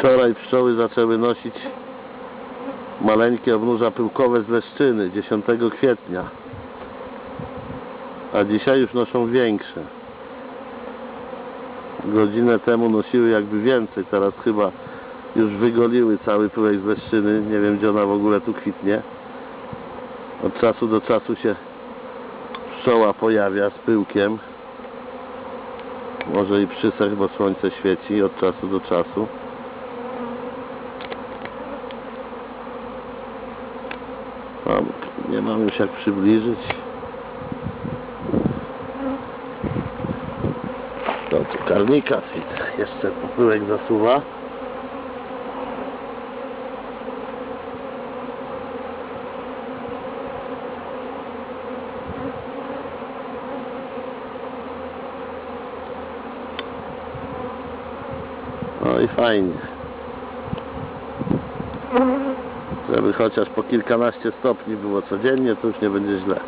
Wczoraj pszczoły zaczęły nosić maleńkie obnóża pyłkowe z leszczyny 10 kwietnia. A dzisiaj już noszą większe. Godzinę temu nosiły jakby więcej, teraz chyba już wygoliły cały pyłek z leszczyny. Nie wiem gdzie ona w ogóle tu kwitnie. Od czasu do czasu się pszczoła pojawia z pyłkiem. Może i przysech, bo słońce świeci od czasu do czasu. Mam, nie mam już jak przybliżyć. To tu karnika. Jeszcze pyłek zasuwa. No i fajnie. Żeby chociaż po kilkanaście stopni było codziennie, to już nie będzie źle.